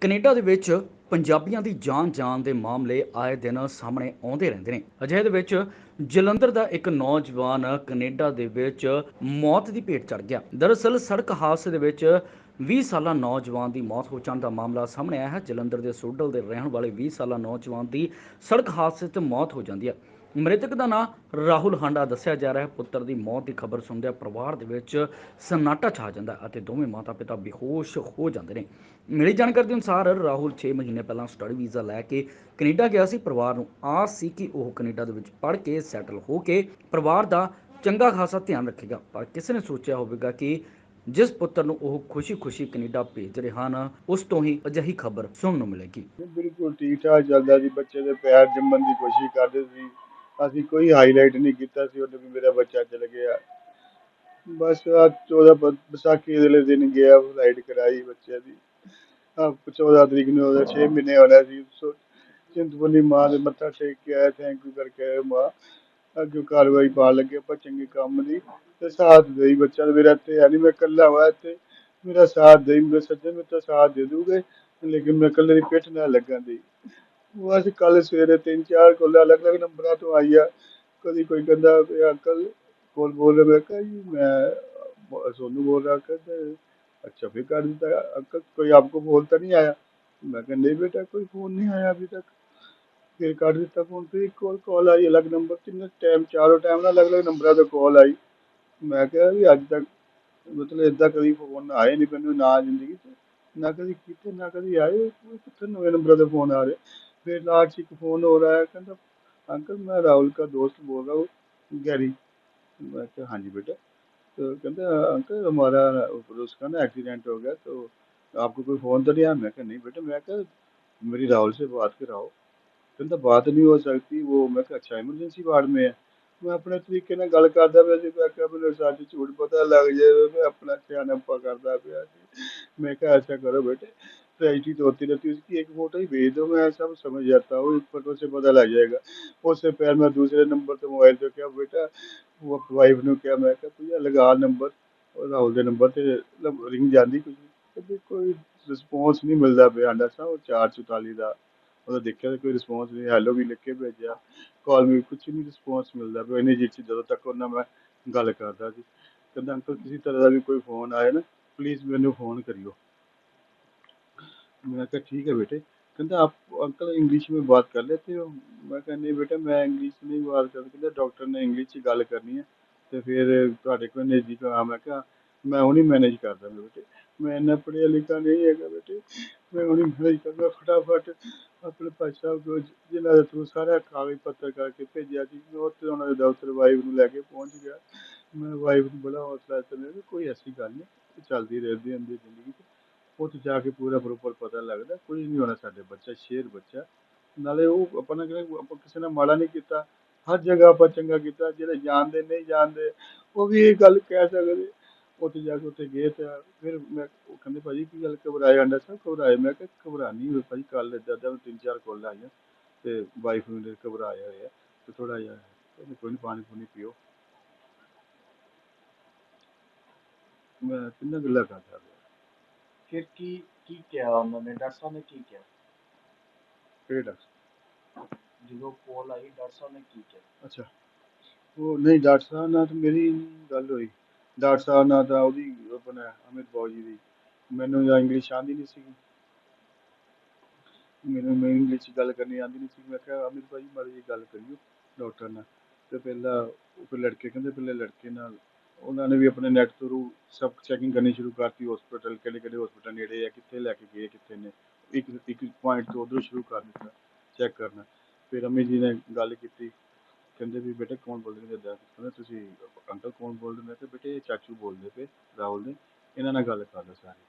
Canada ਦੇ ਵਿੱਚ ਪੰਜਾਬੀਆਂ ਦੀ ਜਾਨ ਜਾਨ ਦੇ ਮਾਮਲੇ ਆਏ ਦਿਨ ਸਾਹਮਣੇ ਆਉਂਦੇ ਰਹਿੰਦੇ ਨੇ। ਅਜਿਹੇ ਦੇ ਵਿੱਚ ਜਲੰਧਰ ਦਾ ਇੱਕ ਨੌਜਵਾਨ ਕੈਨੇਡਾ ਦੇ ਵਿੱਚ ਮੌਤ ਦੀ ਭੇਟ ਚੜ ਗਿਆ। ਦਰਅਸਲ ਸੜਕ ਹਾਦਸੇ ਦੇ ਵਿੱਚ 20 ਸਾਲਾ ਨੌਜਵਾਨ ਦੀ ਮੌਤ ਹੋ ਜਾਣ ਦਾ ਮਾਮਲਾ ਸਾਹਮਣੇ ਆਇਆ ਹੈ। ਜਲੰਧਰ ਦੇ ਸੋਡਲ ਦੇ ਰਹਿਣ ਵਾਲੇ 20 ਸਾਲਾ ਨੌਜਵਾਨ ਦੀ ਸੜਕ ਹਾਦਸੇ 'ਚ ਮੌਤ ਹੋ ਜਾਂਦੀ ਹੈ। ਮ੍ਰਿਤਕ ਦਾ ਨਾਮ ਰਾਹੁਲ ਹਾਂਡਾ ਦੱਸਿਆ ਜਾ ਰਿਹਾ ਹੈ। ਪੁੱਤਰ ਦੀ ਮੌਤ ਦੀ ਖਬਰ ਸੁਣਦਿਆਂ ਪਰਿਵਾਰ ਦੇ ਵਿੱਚ ਸਨਾਟਾ ਛਾ ਜਾਂਦਾ ਅਤੇ ਦੋਵੇਂ ਮਾਤਾ-ਪਿਤਾ ਬੇਹੋਸ਼ ਹੋ ਜਾਂਦੇ ਨੇ। ਮਿਲੀ ਜਾਣਕਾਰੀ ਦੇ ਅਨੁਸਾਰ ਰਾਹੁਲ 6 ਮਹੀਨੇ ਪਹਿਲਾਂ ਸਟੱਡੀ ਵੀਜ਼ਾ ਲੈ ਕੇ ਕੈਨੇਡਾ ਗਿਆ ਸੀ। ਪਰਿਵਾਰ ਨੂੰ ਆਸ ਸੀ ਕਿ ਉਹ ਕੈਨੇਡਾ ਦੇ ਵਿੱਚ ਪੜ੍ਹ ਕੇ ਸੈਟਲ ਹੋ ਕੇ ਪਰਿਵਾਰ ਦਾ ਚੰਗਾ ਖਾਸਾ ਧਿਆਨ ਰੱਖੇਗਾ। ਪਰ ਕਿਸੇ ਨੇ ਸੋਚਿਆ ਹੋਵੇਗਾ ਕਿ ਜਿਸ ਪੁੱਤਰ ਨੂੰ ਉਹ ਖੁਸ਼ੀ-ਖੁਸ਼ੀ ਕੈਨੇਡਾ ਭੇਜ ਰਹੇ ਹਨ, ਉਸ ਤੋਂ ਹੀ ਅਜਿਹੀ ਖਬਰ ਸੁਣਨ ਨੂੰ ਮਿਲੇਗੀ। ਬਿਲਕੁਲ ਠੀਕ ਠਾਕ ਚੱਲਦਾ ਸੀ ਬੱਚੇ ਦੇ ਪੈਰ ਜੰਮਣ ਦੀ ਕੋਸ਼ਿਸ਼ ਕਰਦੇ ਸੀ। ਅਸੀਂ ਕੋਈ ਹਾਈਲਾਈਟ ਨਹੀਂ ਕੀਤਾ ਸੀ, ਉਹਨੇ ਵੀ ਮੇਰਾ ਬੱਚਾ ਚਲ ਗਿਆ। ਬਸ ਆ 14 ਵਿਸਾਖੀ ਦੇ ਦਿਨ ਗਿਆ ਫਲਾਈਟ ਕਰਾਈ ਬੱਚੇ ਦੀ। ਆ 14 ਤਰੀਕ ਨੂੰ ਉਹਦਾ 6 ਮਹੀਨੇ ਹੋਣਾ ਸੀ ਚਿੰਤਪੁਰਨੀ ਮਾਂ ਦੇ ਮੱਥਾ ਟੇਕ ਕੇ ਆਇਆ ਥੈਂਕ ਯੂ ਕਰਕੇ ਮਾਂ। ਅੱਗੇ ਕਾਰਵਾਈ ਪਾ ਲੱਗੇ, ਆਪਾਂ ਚੰਗੇ ਕੰਮ ਦੀ ਤੇ ਸਾਥ ਦੇਈ ਬੱਚਾ ਤਾਂ ਮੇਰਾ ਤੇ ਹੈ ਨਹੀਂ ਮੈਂ ਇਕੱਲਾ ਵਾ ਇੱਥੇ। ਮੇਰਾ ਸਾਥ ਦੇਈ ਮੇਰੇ ਸੱਜਣ ਮੇਰੇ ਤਾਂ ਸਾਥ ਦੇ ਦੂਗੇ, ਲੇਕਿਨ ਮੈਂ ਇਕੱਲੇ ਦੀ ਪਿੱਠ ਨਾ ਲੱਗਣ ਦੀ। ਉਹ ਅਸੀਂ ਕੱਲ ਸਵੇਰੇ ਤਿੰਨ ਚਾਰ ਕੋਲ ਅਲੱਗ ਅਲੱਗ ਨੰਬਰਾਂ ਤੋਂ ਆਈ ਆ ਕਦੀ ਕੋਈ ਕਹਿੰਦਾ ਵੀ ਅੰਕਲ ਕੋਲ ਬੋਲ ਰਿਹਾ ਮੈਂ ਕਿਹਾ ਜੀ ਮੈਂ ਬ- ਸੋਨੂੰ ਬੋਲ ਰਿਹਾ ਕਹਿੰਦੇ अच्छा फिर कर देता अंकल कोई आपको फोन तो नहीं आया मैं कहा नहीं बेटा कोई फोन नहीं आया अभी तक फिर कर ਦਿੱਤਾ ਫੋਨ ਫਿਰ ਇੱਕ ਹੋਰ ਕਾਲ ਆਈ ਅਲੱਗ ਨੰਬਰ ਤਿੰਨੇ ਟਾਈਮ ਚਾਰੋਂ ਟਾਈਮ ਨਾਲ ਅਲੱਗ ਅਲੱਗ ਨੰਬਰਾਂ ਤੋਂ ਕਾਲ ਆਈ ਮੈਂ ਕਿਹਾ ਵੀ ਅੱਜ ਤੱਕ ਮਤਲਬ ਇਦਾਂ ਕਦੀ ਫੋਨ ਆਏ ਨਹੀਂ ਮੈਨੂੰ ਨਾ ਜ਼ਿੰਦਗੀ 'ਚ ਨਾ ਕਦੀ ਕੀਤੇ ਨਾ ਕਦੀ ਆਏ ਕੋਈ ਕਿੱਥੇ ਨਵੇਂ ਨੰਬਰਾਂ ਤੋਂ ਫੋਨ ਆ ਰਹੇ फिर लास्ट एक फोन हो रहा है कहता अंकल मैं राहुल का दोस्त बोल रहा हूँ गैरी मैं कहा हाँ जी बेटा तो कहते अंकल हमारा उसका ना एक्सीडेंट हो गया तो आपको कोई फ़ोन तो नहीं आया मैं कहा नहीं बेटा मैं कहा मेरी राहुल से बात कराओ कहता बात नहीं हो सकती वो मैं कहा अच्छा इमरजेंसी वार्ड में है मैं अपने ਤਰੀਕੇ ਨਾਲ ਗੱਲ ਕਰਦਾ ਪਿਆ ਸੀ ਮੈਂ ਕਿਹਾ ਮੈਨੂੰ ਸੱਚ ਝੂਠ ਪਤਾ ਲੱਗ ਜਾਏ ਮੈਂ ਆਪਣਾ ਸਿਆਣਪਾ ਕਰਦਾ ਪਿਆ ਸੀ मैं कहा ऐसा करो बेटे ट्रेजिडी तो होती रहती है उसकी एक फोटो ही भेज दो मैं सब समझ जाता हूँ एक फोटो से पता लग जाएगा उससे पहले मैं दूसरे नंबर से मोबाइल पे क्या बेटा वो वाइफ ने क्या मैं क्या तुझे लगा नंबर और राहुल ਦੇ ਨੰਬਰ ਤੇ ਰਿੰਗ ਜਾਂਦੀ ਕੁਝ ਕਦੇ ਕੋਈ ਰਿਸਪੌਂਸ ਨਹੀਂ ਮਿਲਦਾ ਪਿਆ ਆਂਦਾ ਸਾ ਉਹ 444 ਦਾ ਉਹਦਾ ਦੇਖਿਆ ਤਾਂ ਕੋਈ ਰਿਸਪੌਂਸ ਨਹੀਂ ਹੈਲੋ ਵੀ ਲਿਖ ਕੇ ਭੇਜਿਆ ਕਾਲ ਵੀ ਕੁਝ ਨਹੀਂ ਰਿਸਪੌਂਸ ਮਿਲਦਾ ਪਿਆ ਇਹਨੇ ਜਿੱਚ ਜਦੋਂ ਤੱਕ ਉਹਨਾਂ ਮੈਂ ਗੱਲ ਕਰਦਾ ਸੀ ਕਹਿੰਦਾ ਅੰਕਲ ਕਿਸੇ ਤਰ੍ਹਾਂ ਦਾ ਵੀ ਕੋਈ ਫੋਨ ਆਏ ਨਾ प्लीज़ मैंने फ़ोन करियो मैं कहा ठीक है बेटे कहता आप अंकल इंग्लिश में बात कर लेते हो मैं कहा नहीं बेटा मैं इंग्लिश नहीं बात कर कहता डॉक्टर ने इंग्लिश च गल करनी है ਤੇ ਫਿਰ ਤੁਹਾਡੇ ਕੋਲ ਨਜ਼ਦੀਕ ਆ ਮੈਂ ਕਿਹਾ ਮੈਂ ਹੁਣੀ ਮੈਨੇਜ ਕਰਦਾ ਮੈਂ ਬੇਟੇ ਮੈਂ ਇੰਨਾ ਪੜ੍ਹਿਆ ਲਿਖਿਆ ਨਹੀਂ ਹੈਗਾ ਬੇਟੇ ਮੈਂ ਹੁਣੀ ਮੈਨੇਜ ਕਰਦਾ ਫਟਾਫਟ ਆਪਣੇ ਭਾਈ ਸਾਹਿਬ ਕੋਲ ਜਿਨ੍ਹਾਂ ਦੇ ਥਰੂ ਸਾਰਾ ਕਾਗਜ਼ ਪੱਤਰ ਕਰਕੇ ਭੇਜਿਆ ਸੀ ਮੈਂ ਉੱਥੇ ਉਹਨਾਂ ਦੇ ਦਫ਼ਤਰ ਵਾਈਫ ਨੂੰ ਲੈ ਕੇ ਪਹੁੰਚ ਗਿਆ ਮੈਂ ਵਾਈਫ ਨੂੰ ਬੜਾ ਹੌਸਲਾ ਦਿੱਤਾ ਮੈਂ ਕਿਹਾ ਕੋਈ ਐਸੀ ਗੱਲ ਨਹੀਂ ਇਹ ਚੱਲਦੀ ਰਹਿੰਦੀ ਹੁੰਦੀ ਹੈ ਜ਼ਿੰਦਗੀ 'ਚ ਉੱਥੇ ਜਾ ਕੇ ਪੂਰਾ ਪ੍ਰੋਪਰ ਪਤਾ ਲੱਗਦਾ, ਕੁਝ ਨਹੀਂ ਹੋਣਾ ਸਾਡੇ ਬੱਚਾ, ਸ਼ੇਰ ਬੱਚਾ। ਨਾਲੇ ਉਹ ਆਪਾਂ ਨੇ ਕਿਹਾ ਆਪਾਂ ਕਿਸੇ ਨੇ ਮਾੜਾ ਨਹੀਂ ਕੀਤਾ, ਹਰ ਜਗ੍ਹਾ ਆਪਾਂ ਚੰਗਾ ਕੀਤਾ, ਜਿਹੜੇ ਜਾਣਦੇ ਨਹੀਂ ਜਾਣਦੇ, ਉਹ ਵੀ ਇਹ ਗੱਲ ਕਹਿ ਸਕਦੇ। ਉੱਥੇ ਜਾ ਕੇ ਉੱਥੇ ਗਏ ਤੇ ਫਿਰ ਮੈਂ ਉਹ ਕਹਿੰਦੇ ਭਾਜੀ ਕੀ ਗੱਲ, ਘਬਰਾਏ ਆਂਡਾ ਸਾਹਿਬ, ਘਬਰਾਏ। ਮੈਂ ਕਿਹਾ ਘਬਰਾਣੀ ਹੋਈ ਭਾਜੀ ਕੱਲ ਇੱਦਾਂ ਦਾ ਤਿੰਨ ਚਾਰ ਕੋਲ ਆਈਆਂ ਤੇ ਵਾਈਫ ਨੂੰ ਘਬਰਾਇਆ ਹੋਇਆ ਤੇ ਥੋੜਾ ਜਿਹਾ ਕਹਿੰਦੇ ਕੋਈ ਨਹੀਂ ਪਾਣੀ ਪੂਣੀ ਪੀਓ। ਮੈਂ ਕਿੰਨਾ ਗੱਲਾਂ ਕਰਦਾ ਫਿਰ ਕੀ ਕੀ ਕਿਹਾ ਉਹਨਾਂ ਨੇ? ਡਾਕਟਰ ਸਾਹਿਬ ਨੇ ਕੀ ਕਿਹਾ? ਕਿਹੜੇ ਡਾਕਟਰ? ਜਦੋਂ ਕੋਲ ਆਈ ਡਾਕਟਰ ਸਾਹਿਬ ਨੇ ਕੀ ਕਿਹਾ? ਅੱਛਾ। ਉਹ ਨਹੀਂ ਡਾਕਟਰ ਸਾਹਿਬ ਨਾਲ ਤਾਂ ਮੇਰੀ ਗੱਲ ਹੋਈ। ਡਾਕਟਰ ਸਾਹਿਬ ਨਾਲ ਤਾਂ ਉਹਦੀ ਆਪਣਾ ਅਮਿਤ ਬਾਊ ਜੀ ਦੀ। ਮੈਨੂੰ ਜਾਂ ਇੰਗਲਿਸ਼ ਆਉਂਦੀ ਨਹੀਂ ਸੀ ਮੈਨੂੰ ਮੈਂ ਇੰਗਲਿਸ਼ 'ਚ ਗੱਲ ਕਰਨੀ ਆਉਂਦੀ ਨਹੀਂ ਸੀ ਮੈਂ ਕਿਹਾ ਅਮਿਤ ਭਾਈ ਮਾੜੀ ਜੀ ਗੱਲ ਕਰਿਓ ਡਾਕਟਰ ਨਾਲ। ਤੇ ਪਹਿਲਾਂ ਉਹ ਫਿਰ ਲੜਕੇ ਕਹਿੰਦੇ ਪਹਿਲੇ ਲੜਕੇ ਨਾਲ ਉਹਨਾਂ ਨੇ ਵੀ ਆਪਣੇ ਨੈੱਟ ਥਰੂ ਸਭ ਚੈਕਿੰਗ ਕਰਨੀ ਸ਼ੁਰੂ ਕਰਤੀ ਹਸਪੀਟਲ ਕਿਹੜੇ ਕਿਹੜੇ ਹਸਪੀਟਲ ਨੇੜੇ ਆ, ਕਿੱਥੇ ਲੈ ਕੇ ਗਏ, ਕਿੱਥੇ ਨੇ। ਇੱਕ ਇੱਕ ਪੁਆਇੰਟ ਤੋਂ ਉਧਰੋਂ ਸ਼ੁਰੂ ਕਰ ਦਿੱਤਾ ਚੈੱਕ ਕਰਨਾ। ਫਿਰ ਅਮੀ ਜੀ ਨੇ ਗੱਲ ਕੀਤੀ, ਕਹਿੰਦੇ ਵੀ ਬੇਟੇ ਕੌਣ ਬੋਲਦੇ ਨੇ? ਦੱਸ ਕਹਿੰਦੇ ਤੁਸੀਂ ਅੰਕਲ ਕੌਣ ਬੋਲਦੇ ਨੇ? ਤੇ ਬੇਟੇ ਚਾਚੂ ਬੋਲਦੇ ਪਏ, ਰਾਹੁਲ ਨੇ। ਇਹਨਾਂ ਨਾਲ ਗੱਲ ਕਰ ਲਓ ਸਾਰੀ।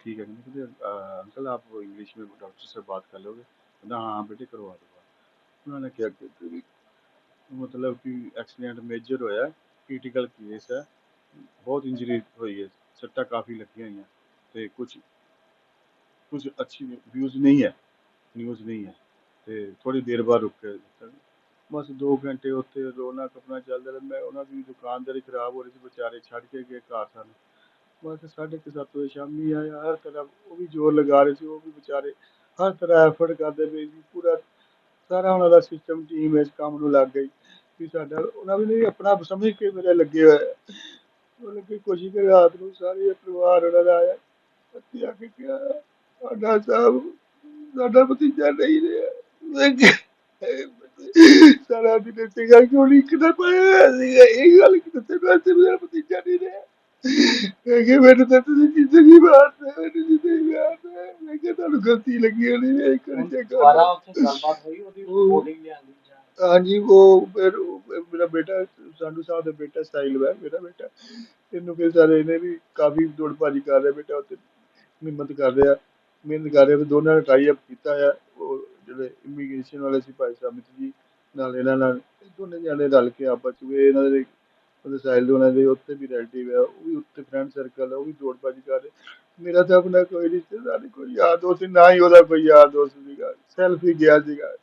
ਠੀਕ ਹੈ, ਕਹਿੰਦੇ ਕਹਿੰਦੇ ਅੰਕਲ ਆਪ ਇੰਗਲਿਸ਼ ਵਿੱਚ ਡਾਕਟਰ ਸੇ ਬਾਤ ਕਰ ਲੋਗੇ ਕਹਿੰਦਾ, ਹਾਂ ਬੇਟੇ ਕਰਵਾ ਦੂੰਗਾ ਉਹਨਾਂ ਨੇ ਕਿਹਾ ਕਿ ਮਤਲਬ ਕਿ ਐਕਸੀਡੈਂਟ ਮੇਜਰ ਹੋਇਆ। ਕ੍ਰਿਟੀਕਲ ਕੇਸ ਹੈ। ਬਹੁਤ ਇੰਜਰੀ ਹੋਈ ਹੈ। ਸੱਟਾਂ ਕਾਫੀ ਲੱਗੀਆਂ ਹੋਈਆਂ। ਤੇ ਕੁਝ ਕੁਝ ਅੱਛੀ ਵਿਊਜ਼ ਨਹੀਂ ਹੈ। ਨਿਊਜ਼ ਨਹੀਂ ਹੈ। ਤੇ ਥੋੜੀ ਦੇਰ ਬਾਅਦ ਰੁਕ ਕੇ ਬਸ 2 ਘੰਟੇ ਉੱਥੇ ਰੋਣਾ ਕਪਣਾ ਚੱਲਦਾ ਰਿਹਾ। ਮੈਂ ਉਹਨਾਂ ਦੀ ਦੁਕਾਨਦਾਰੀ ਖਰਾਬ ਹੋ ਰਹੀ ਸੀ। ਵਿਚਾਰੇ ਛੱਡ ਕੇ ਗਏ ਘਰ ਸਾਨੂੰ। ਬਸ 7:30 ਵਜੇ ਸ਼ਾਮੀ ਆਇਆ ਹਰ ਤਰ੍ਹਾਂ ਉਹ ਵੀ ਜ਼ੋਰ ਲਗਾ ਰਹੇ ਸੀ। ਉਹ ਵੀ ਵਿਚਾਰੇ ਹਰ ਤਰ੍ਹਾਂ ਐਫਰਟ ਕਰਦੇ ਪਏ ਸੀ। ਪੂਰਾ ਸਾਰਾ ਉਹਨਾਂ ਦਾ ਸਿਸਟਮ ਟੀਮ ਇਸ ਕੰਮ ਨੂੰ ਲੱਗ ਗਈ। ਵੀ ਸਾਡਾ ਉਹਨਾਂ ਵੀ ਨਹੀਂ ਆਪਣਾ ਸਮਝ ਕੇ ਮੇਰੇ ਲੱਗੇ ਹੋਏ। ਆ। ਉਹ ਲੱਗੇ ਕੋਸ਼ਿਸ਼ ਕਰ ਰਾਤ ਨੂੰ ਸਾਰੇ ਪਰਿਵਾਰ ਉਹਨਾਂ ਦਾ ਆਇਆ। ਅੱਤੀ ਆ ਕੇ ਕਿਹਾ ਸਾਡਾ ਸਾਹਿਬ ਸਾਡਾ ਭਤੀਜਾ ਨਹੀਂ ਰਿਹਾ। ਸਾਰਾ ਦਿਨ ਸੀਗਾ ਕਿਉਂ ਨਹੀਂ ਕਿਤੇ ਪਾਇਆ ਸੀਗਾ। ਇਹ ਗੱਲ ਕਿਤੇ ਮੈਂ ਤੇ ਮੇਰਾ ਭਤੀਜਾ ਨਹੀਂ ਰਿਹਾ। ਮੈਂ ਕਿਹਾ ਮੈਨੂੰ ਤਾਂ ਤੁਸੀਂ ਜ਼ਿੰਦਗੀ ਮਾਰਦੇ ਮੈਨੂੰ ਜ਼ਿੰਦਗੀ ਮਾਰਦੇ ਮੈਂ ਕਿਹਾ ਤੁਹਾਨੂੰ ਗਲਤੀ ਲੱਗੀ ਹੋਣੀ ਹੈ ਇੱਕ ਵਾਰੀ। ਦੁਬਾਰਾ ਉੱਥੇ ਗੱਲਬਾਤ ਹੋਈ ਉਹਦੀ ਉਹ- ਰਿਪੋਰਟਿੰਗ ਲਿਆਂਦੀ। ਹਾਂਜੀ ਉਹ ਫਿਰ ਉਹ ਮੇਰਾ ਬੇਟਾ ਸੰਧੂ ਦਾ ਬੇਟਾ ਸਾਹਿਲ ਹੈ ਮੇਰਾ ਬੇਟਾ। ਇਹਨੂੰ ਫਿਰ ਸਾਰੇ ਇਹਨੇ ਵੀ ਕਾਫੀ ਦੌੜ ਭਾਜੀ ਕਰ ਰਿਹਾ ਬੇਟਾ ਉੱਤੇ ਮਿਹਨਤ ਕਰ ਰਿਹਾ। ਮਿਹਨਤ ਕਰ ਰਿਹਾ ਵੀ ਦੋਨਾਂ ਨੇ ਟਾਈ ਅਪ ਕੀਤਾ ਹੈ ਉਹ ਜਿਹੜੇ ਇਮੀਗ੍ਰੇਸ਼ਨ ਵਾਲੇ ਸੀ ਭਾਈ ਸਾਹਿਬ ਜੀ ਨਾਲ ਇਹਨਾਂ ਨਾਲ ਇਹ ਦੋਨੇ ਜਾਣੇ ਰਲ ਕੇ ਆਪਸ ਵਿੱਚ ਵੀ ਇਹਨਾਂ ਦੇ ਉਹਦੇ ਸਾਹਿਲ ਦੇ ਉਹਨਾਂ ਦੇ ਉੱਤੇ ਵੀ ਰਿਲੇਟਿਵ ਹੈ ਉਹ ਵੀ ਉੱਤੇ ਫਰੈਂਡ ਸਰਕਲ ਹੈ ਉਹ ਵੀ ਦੌੜ ਭਾਜੀ ਕਰ ਰਹੇ। ਮੇਰਾ ਤਾਂ ਆਪਣਾ ਕੋਈ ਰਿਸ਼ਤੇਦਾਰ ਨਹੀਂ ਕੋਈ ਯਾਰ ਦੋਸਤ ਨਹੀਂ, ਨਾ ਹੀ ਉਹਦਾ ਕੋਈ ਯਾਰ ਦੋਸਤ ਸੀਗਾ। ਸੈਲਫੀ ਗਿਆ ਸੀਗਾ।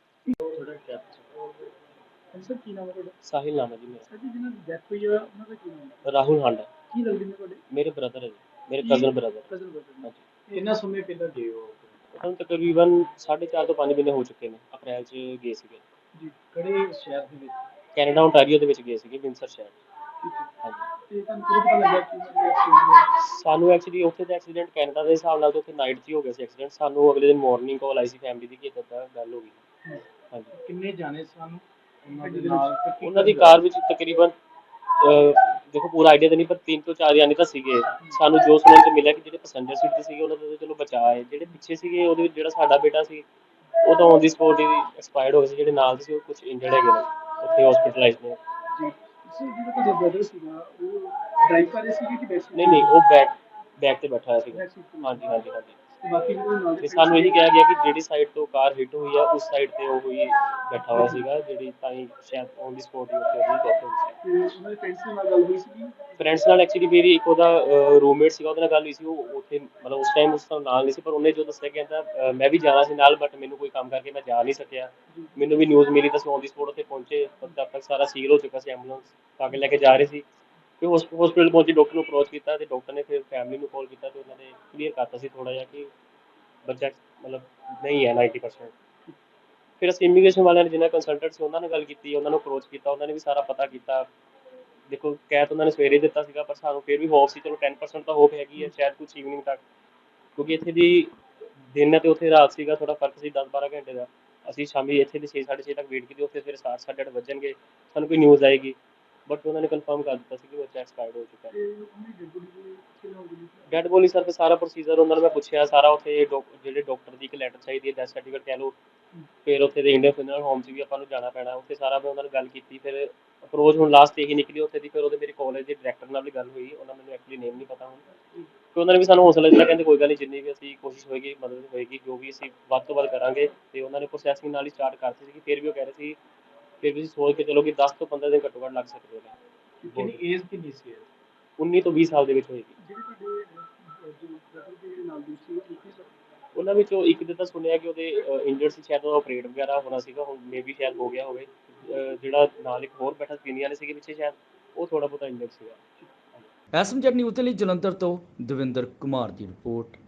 ਸਰ ਕੀ ਨਾਮ ਹੈ ਤੁਹਾਡਾ? ਸਾਹਿਲ ਨਾਮ ਹੈ ਜੀ ਮੇਰਾ। ਸਰ ਜੀ ਜਿਹਨਾਂ ਦੀ ਡੈਥ ਹੋਈ ਹੈ ਉਹਨਾਂ ਦਾ ਕੀ ਨਾਮ ਹੈ? ਰਾਹੁਲ ਹਾਂਡਾ। ਕੀ ਲੱਗਦੇ ਨੇ ਤੁਹਾਡੇ? ਮੇਰੇ ਬ੍ਰਦਰ ਹੈ ਜੀ ਮੇਰੇ ਕਜ਼ਨ ਬ੍ਰਦਰ ਕਜ਼ਨ ਬ੍ਰਦਰ ਕਿੰਨਾ ਸਮੇਂ ਪਹਿਲਾਂ ਗਏ ਹੋ? ਹੁਣ ਤਕਰੀਬਨ 4.5 ਤੋਂ 5 ਮਹੀਨੇ ਹੋ ਚੁੱਕੇ ਨੇ ਅਪ੍ਰੈਲ 'ਚ ਗਏ ਸੀਗੇ। ਜੀ ਕਿਹੜੇ ਸ਼ਹਿਰ ਦੇ ਵਿੱਚ? ਕੈਨੇਡਾ ਓਨਟਾਰੀਓ ਦੇ ਵਿੱਚ ਗਏ ਸੀਗੇ ਵਿੰਸਰ ਸ਼ਹਿਰ। ਹਾਂਜੀ। ਸਾਨੂੰ ਐਕਚੁਅਲੀ ਉੱਥੇ ਦਾ ਐਕਸੀਡੈਂਟ ਕੈਨੇਡਾ ਦੇ ਹਿਸਾਬ ਨਾਲ ਤਾਂ ਉੱਥੇ ਨਾਈਟ 'ਚ ਹੀ ਹੋ ਗਿਆ ਸੀ ਐਕਸੀਡੈਂਟ ਸਾਨੂੰ ਅਗਲੇ ਦਿਨ ਮਾਰਨਿੰਗ ਕਾਲ ਆਈ ਸੀ ਫੈਮਿਲੀ ਦੀ ਕਿ ਇੱਦਾਂ ਗੱਲ ਹੋ ਗਈ। ਹਾਂਜੀ। ਕਿੰਨੇ ਜਾਣੇ ਸਨ? ਉਹਨਾਂ ਦੇ ਤੇ ਕਾਰ ਵਿੱਚ ਤਕਰੀਬਨ ਅਹ, ਦੇਖੋ ਪੂਰਾ ਆਈਡੀਆ ਤਾਂ ਨਹੀਂ ਪਰ 3 ਤੋਂ 4 ਜਾਣੇ ਤਾਂ ਸੀਗੇ। ਸਾਨੂੰ ਜੋ ਸੁਣਨ ਚ ਮਿਲਿਆ ਕਿ ਜਿਹੜੇ ਪੈਸੇਂਜਰ ਸੀਟ ਤੇ ਸੀਗੇ ਉਹਨਾਂ ਦਾ ਤਾਂ ਚਲੋ ਬਚਾਅ ਹੈ। ਜਿਹੜੇ ਪਿੱਛੇ ਸੀਗੇ ਉਹਦੇ ਵਿੱਚ ਜਿਹੜਾ ਸਾਡਾ ਬੇਟਾ ਸੀ ਉਹ ਤਾਂ ਔਨ ਦੀ ਸਪੋਟ ਹੀ ਐਕਸਪਾਇਰਡ ਹੋ ਗਏ ਸੀ। ਜਿਹੜੇ ਨਾਲ ਦੇ ਸੀ ਉਹ ਕੁਝ ਇੰਜਰਡ ਹੈਗੇ ਨੇ ਉੱਥੇ ਹਸਪੀਟਲਾਈਜ਼ ਨੇ। ਜੀ। ਸਰ ਜਿਹੜਾ ਤੁਹਾਡਾ ਬ੍ਰਦਰ ਸੀਗਾ ਉਹ ਡਰਾਈਵ ਕਰ ਰਿਹਾ ਸੀ ਕਿ ਬੈਕ ਨਹੀਂ ਨਹੀਂ ਉਹ ਬੈਕ ਬੈਕ ਤੇ ਬੈਠਾ ਹੋਇਆ ਸੀਗਾ। ਤੇ? ਹਾਂਜੀ ਹਾਂਜੀ ਹਾਂਜੀ। ਤੇ ਬਾਕੀ ਤੇ ਸਾਨੂੰ ਇਹੀ ਕਿਹਾ ਗਿਆ ਕਿ ਜਿਹੜੀ ਸਾਈਡ ਤੋਂ ਕਾਰ ਹਿੱਟ ਹੋਈ ਆ ਉਸ ਸਾਈਡ ਤੇ ਉਹ ਹੀ ਬੈਠਾ ਹੋਇਆ ਸੀਗਾ ਜਿਹੜੀ ਤਾਂ ਹੀ ਸ਼ਾਇਦ ਔਨ ਦੀ ਸਪੋਟ ਹੀ ਉੱਥੇ ਉਹਦੀ ਡੈਥ ਹੋ ਗਈ ਸੀ। ਤੇ ਉਹਨਾਂ ਦੇ ਫਰੈਂਡਸ ਨਾਲ ਗੱਲ ਹੋਈ ਸੀ ਫਰੈਂਡਸ ਨਾਲ ਐਕਚੁਅਲੀ ਮੇਰੀ ਇੱਕ ਉਹਦਾ ਰੂਮਮੇਟ ਸੀਗਾ ਉਹਦੇ ਨਾਲ ਗੱਲ ਹੋਈ ਸੀ ਉਹ ਉੱਥੇ ਮਤਲਬ ਉਸ ਟਾਈਮ ਉਸ ਤੋਂ ਨਾਲ ਨਹੀਂ ਸੀ ਪਰ ਉਹਨੇ ਜੋ ਦੱਸਿਆ ਕਹਿੰਦਾ ਅਹ, ਮੈਂ ਵੀ ਜਾਣਾ ਸੀ ਨਾਲ ਬਟ ਮੈਨੂੰ ਕੋਈ ਕੰਮ ਕਰਕੇ ਮੈਂ ਜਾ ਨਹੀਂ ਸਕਿਆ। ਮੈਨੂੰ ਵੀ ਨਿਊਜ਼ ਮਿਲੀ ਤਾਂ ਔਨ ਦੀ ਸਪੋਟ ਉੱਥੇ ਪਹੁੰਚੇ ਪਰ ਤਦ ਤੱਕ ਸਾਰਾ ਸੀਲ ਹੋ ਚੁੱਕਾ ਸੀ ਐਂਬੂਲੈਂਸ ਪਾ ਕੇ ਲੈ ਕੇ ਜਾ ਰਹੇ ਸੀ। ਫਿਰ ਹਸਪੀਟਲ ਪਹੁੰਚੀ ਡਾਕਟਰ ਨੂੰ ਅਪਰੋਚ ਕੀਤਾ ਤੇ ਡਾਕਟਰ ਨੇ ਫਿਰ ਫੈਮਿਲੀ ਨੂੰ ਕਾਲ ਕੀਤਾ ਤੇ ਉਹਨਾਂ ਨੇ ਕਲੀਅਰ ਕਰਤਾ ਸੀ ਥੋੜਾ ਜਿਹਾ ਕਿ ਬੱਚਾ ਮਤਲਬ ਨਹੀਂ ਹੈ 90% ਫਿਰ ਅਸੀਂ ਇਮੀਗ੍ਰੇਸ਼ਨ ਵਾਲਿਆਂ ਨੇ ਜਿਹਨਾਂ ਕੰਸਲਟੈਂਟ ਸੀ ਉਹਨਾਂ ਨਾਲ ਗੱਲ ਕੀਤੀ, ਉਹਨਾਂ ਨੂੰ ਅਪਰੋਚ ਕੀਤਾ, ਉਹਨਾਂ ਨੇ ਵੀ ਸਾਰਾ ਪਤਾ ਕੀਤਾ। ਦੇਖੋ ਕਹਿ ਉਹਨਾਂ ਨੇ ਸਵੇਰੇ ਦਿੱਤਾ ਸੀਗਾ, ਪਰ ਸਾਨੂੰ ਫਿਰ ਵੀ ਹੋਪ ਸੀ, ਚਲੋ 10% ਤਾਂ ਹੋਪ ਹੈਗੀ ਹੈ, ਸ਼ਾਇਦ ਕੁਝ ਈਵਨਿੰਗ ਤੱਕ। ਕਿਉਂਕਿ ਇੱਥੇ ਦੀ ਦਿਨ ਹੈ ਤੇ ਉੱਥੇ ਰਾਤ ਸੀਗਾ ਥੋੜਾ ਫ਼ਰਕ ਸੀ 10-12 ਘੰਟੇ ਦਾ। ਅਸੀਂ ਸ਼ਾਮੀ ਇੱਥੇ ਦੇ 6-6 ਤੱਕ ਵੇਟ ਕੀਤੀ, ਉੱਥੇ ਫਿਰ 7-8 ਵੱਜਣਗੇ। ਸਾਨੂੰ ਕੋਈ ਨਿਊਜ਼ ਆਏਗੀ। ਬਟ ਉਹਨਾਂ ਨੇ ਕਨਫਰਮ ਕਰ ਦਿੱਤਾ ਸੀ ਕਿ ਬੱਚਾ ਐਕਸਪਾਇਰਡ ਹੋ ਚੁੱਕਾ ਹੈ। ਡੈਡ ਬੋਡੀ ਸਰ ਤੇ ਸਾਰਾ ਪ੍ਰੋਸੀਜਰ ਉਹਨਾਂ ਨੂੰ ਮੈਂ ਪੁੱਛਿਆ ਸਾਰਾ ਉੱਥੇ ਡਾਕ- ਜਿਹੜੇ ਡਾਕਟਰ ਦੀ ਇੱਕ ਲੈਟਰ ਚਾਹੀਦੀ ਹੈ ਡੈਥ ਸਰਟੀਫਿਕੇਟ ਕਹਿ ਲਓ। ਫਿਰ ਉੱਥੇ ਦੇ ਇੰਡੀਅਨ ਫਿਨਰਲ ਹੋਮ 'ਚ ਵੀ ਆਪਾਂ ਨੂੰ ਜਾਣਾ ਪੈਣਾ। ਉੱਥੇ ਸਾਰਾ ਮੈਂ ਉਹਨਾਂ ਨਾਲ ਗੱਲ ਕੀਤੀ ਫਿਰ ਅਪਰੋਚ ਹੁਣ ਲਾਸਟ ਇਹੀ ਨਿਕਲੀ ਉੱਥੇ ਦੀ ਫਿਰ ਉਹਦੇ ਮੇਰੇ ਕਾਲਜ ਦੇ ਡਾਇਰੈਕਟਰ ਨਾਲ ਵੀ ਗੱਲ ਹੋਈ ਉਹਨਾਂ ਮੈਨੂੰ ਐਕਚੁਅਲੀ ਨੇਮ ਨਹੀਂ ਪਤਾ ਹੁਣ। ਕਿ ਉਹਨਾਂ ਨੇ ਵੀ ਸਾਨੂੰ ਹੌਸਲਾ ਦਿੱਤਾ ਕਹਿੰਦੇ ਕੋਈ ਗੱਲ ਨਹੀਂ ਜਿੰਨੀ ਵੀ ਅਸੀਂ ਕੋਸ਼ਿਸ਼ ਹੋਏਗੀ ਮਦਦ ਹੋਏਗੀ ਜੋ ਵੀ ਅਸੀਂ ਵੱਧ ਤੋਂ ਵੱਧ ਕਰਾਂਗੇ ਤੇ ਉਹਨਾਂ ਨੇ ਪ੍ਰੋਸੈਸਿੰਗ ਨਾਲ ਹੀ ਸਟਾਰਟ ਕਰਤੀ ਸੀ ਕਿ ਫਿਰ ਵੀ ਉਹ ਕਹਿ ਰਹੇ ਸੀ ਫਿਰ ਵੀ ਸੋਚ ਕੇ ਚਲੋ ਕਿ 10 ਤੋਂ 15 ਦਿਨ ਘੱਟੋ ਘੱਟ ਲੱਗ ਸਕਦੇ ਨੇ। ਕਿੰਨੀ ਏਜ ਕਿੰਨੀ ਸੀ ਇਹਦੀ? 19 ਤੋਂ 20 ਸਾਲ ਦੇ ਵਿੱਚ ਹੋਏਗੀ। ਜਿਹੜੇ ਤੁਹਾਡੇ ਬ੍ਰਦਰ ਦੇ ਨਾਲ ਦੂਸਰੀ ਹੈ ਸਰ ਉਹਨਾਂ ਵਿੱਚੋਂ ਇੱਕ ਦੇ ਤਾਂ ਸੁਣਿਆ ਕਿ ਉਹਦੇ ਇੰਜਰਡ ਸੀ ਸ਼ਾਇਦ ਉਹਦਾ ਆਪਰੇਟ ਵਗੈਰਾ ਹੋਣਾ ਸੀਗਾ ਹੁਣ ਮੇਬੀ ਸ਼ਾਇਦ ਹੋ ਗਿਆ ਹੋਵੇ। ਜਿਹੜਾ ਨਾਲ ਇੱਕ ਹੋਰ ਬੈਠਾ ਸੀਨੀਅਰ ਨੇ ਸੀਗੇ ਪਿੱਛੇ ਸ਼ਾਇਦ ਉਹ ਥੋੜਾ ਬਹੁਤਾ ਇੰਜਰਡ ਸੀਗਾ। ਐਸਐਮਜੈਡ ਨਿਊਜ਼ ਦੇ ਲਈ ਜਲੰਧਰ ਤੋਂ ਦਵਿੰਦਰ ਕੁਮਾਰ ਦੀ ਰਿਪੋਰਟ।